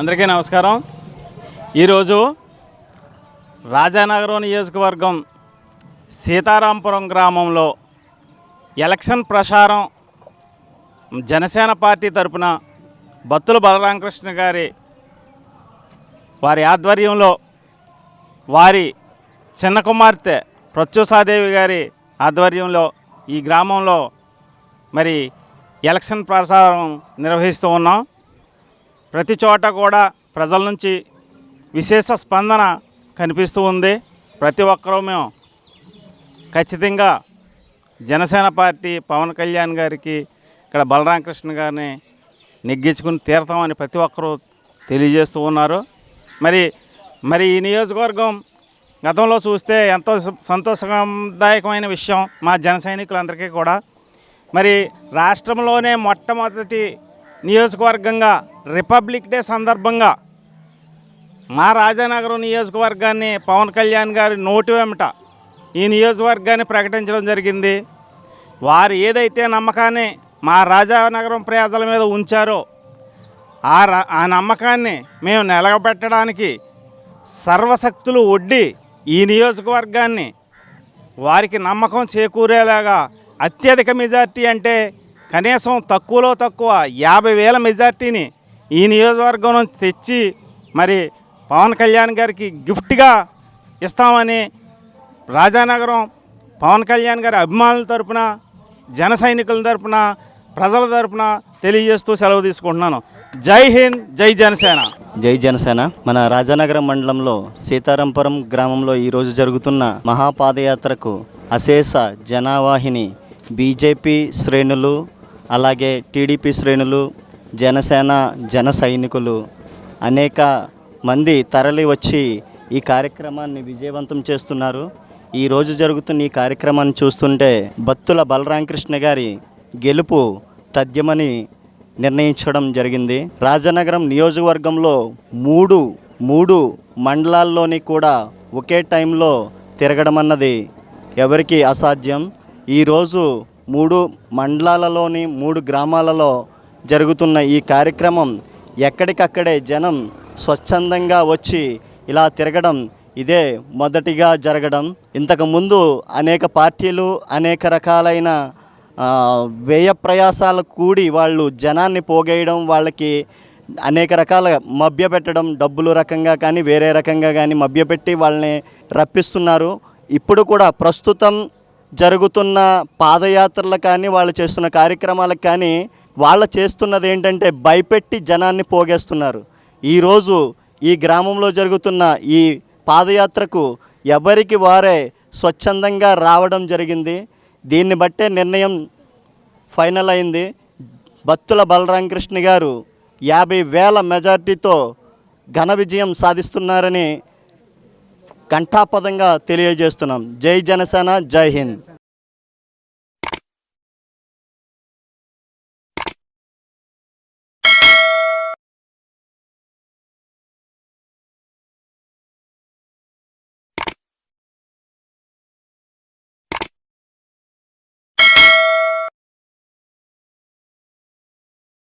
అందరికీ నమస్కారం. ఈరోజు రాజానగరం నియోజకవర్గం సీతారాంపురం గ్రామంలో ఎలక్షన్ ప్రచారం జనసేన పార్టీ తరపున బత్తుల బలరామకృష్ణ గారి వారి ఆధ్వర్యంలో వారి చిన్న కుమార్తె ప్రత్యూషాదేవి గారి ఆధ్వర్యంలో ఈ గ్రామంలో మరి ఎలక్షన్ ప్రచారం నిర్వహిస్తూ ఉన్నాం. ప్రతి చోట కూడా ప్రజల నుంచి విశేష స్పందన కనిపిస్తూ ఉంది. ప్రతి ఒక్కరూ మేము ఖచ్చితంగా జనసేన పార్టీ పవన్ కళ్యాణ్ గారికి ఇక్కడ బలరామకృష్ణ గారిని నెగ్గించుకుని తీరతామని ప్రతి ఒక్కరూ తెలియజేస్తూ ఉన్నారు. మరి మరి ఈ నియోజకవర్గం గతంలో చూస్తే ఎంతో సంతోషదాయకమైన విషయం మా జన సైనికులందరికీ కూడా. మరి రాష్ట్రంలోనే మొట్టమొదటి నియోజకవర్గంగా రిపబ్లిక్ డే సందర్భంగా మా రాజానగరం నియోజకవర్గాన్ని పవన్ కళ్యాణ్ గారి నోటి వెంట ఈ నియోజకవర్గాన్ని ప్రకటించడం జరిగింది. వారు ఏదైతే నమ్మకాన్ని మా రాజానగరం ప్రజల మీద ఉంచారో ఆ ఆ నమ్మకాన్ని మేము నిలబెట్టడానికి సర్వశక్తులు ఒడ్డి ఈ నియోజకవర్గాన్ని వారికి నమ్మకం చేకూరేలాగా అత్యధిక మెజార్టీ అంటే కనీసం తక్కువలో తక్కువ యాభై వేల మెజార్టీని ఈ నియోజకవర్గం నుంచి తెచ్చి మరి పవన్ కళ్యాణ్ గారికి గిఫ్ట్గా ఇస్తామని రాజానగరం పవన్ కళ్యాణ్ గారి అభిమానుల తరపున జన సైనికుల తరపున ప్రజల తరపున తెలియజేస్తూ సెలవు తీసుకుంటున్నాను. జై హింద్ జై జనసేన. జై జనసేన. మన రాజానగరం మండలంలో సీతారాంపురం గ్రామంలో ఈరోజు జరుగుతున్న మహాపాదయాత్రకు అశేష జనావాహిని బీజేపీ శ్రేణులు అలాగే టీడీపీ శ్రేణులు జనసేన జన సైనికులు అనేక మంది తరలి వచ్చి ఈ కార్యక్రమాన్ని విజయవంతం చేస్తున్నారు. ఈ రోజు జరుగుతున్న ఈ కార్యక్రమాన్ని చూస్తుంటే బత్తుల బలరామకృష్ణ గారి గెలుపు తథ్యమని నిర్ణయించడం జరిగింది. రాజనగరం నియోజకవర్గంలో మూడు మూడు మండలాల్లోని కూడా ఒకే టైంలో తిరగడం అన్నది ఎవరికి అసాధ్యం. ఈరోజు మూడు మండలాలలోని మూడు గ్రామాలలో జరుగుతున్న ఈ కార్యక్రమం ఎక్కడికక్కడే జనం స్వచ్ఛందంగా వచ్చి ఇలా తిరగడం ఇదే మొదటిగా జరగడం. ఇంతకుముందు అనేక పార్టీలు అనేక రకాలైన వ్యయ ప్రయాసాలు కూడి వాళ్ళు జనాన్ని పోగేయడం వాళ్ళకి అనేక రకాల మభ్యపెట్టడం డబ్బులు రకంగా కానీ వేరే రకంగా కానీ మభ్యపెట్టి వాళ్ళని రప్పిస్తున్నారు. ఇప్పుడు కూడా ప్రస్తుతం జరుగుతున్న పాదయాత్రలు కానీ వాళ్ళు చేస్తున్న కార్యక్రమాలకు కానీ వాళ్ళు చేస్తున్నది ఏంటంటే భయపెట్టి జనాన్ని పోగేస్తున్నారు. ఈరోజు ఈ గ్రామంలో జరుగుతున్న ఈ పాదయాత్రకు ఎవరికి వారే స్వచ్ఛందంగా రావడం జరిగింది. దీన్ని బట్టే నిర్ణయం ఫైనల్ అయింది. బత్తుల బలరామకృష్ణ గారు యాభై వేల మెజార్టీతో ఘన విజయం సాధిస్తున్నారని కంఠాపదంగా తెలియజేస్తున్నాం. జై జనసేన జై హింద్.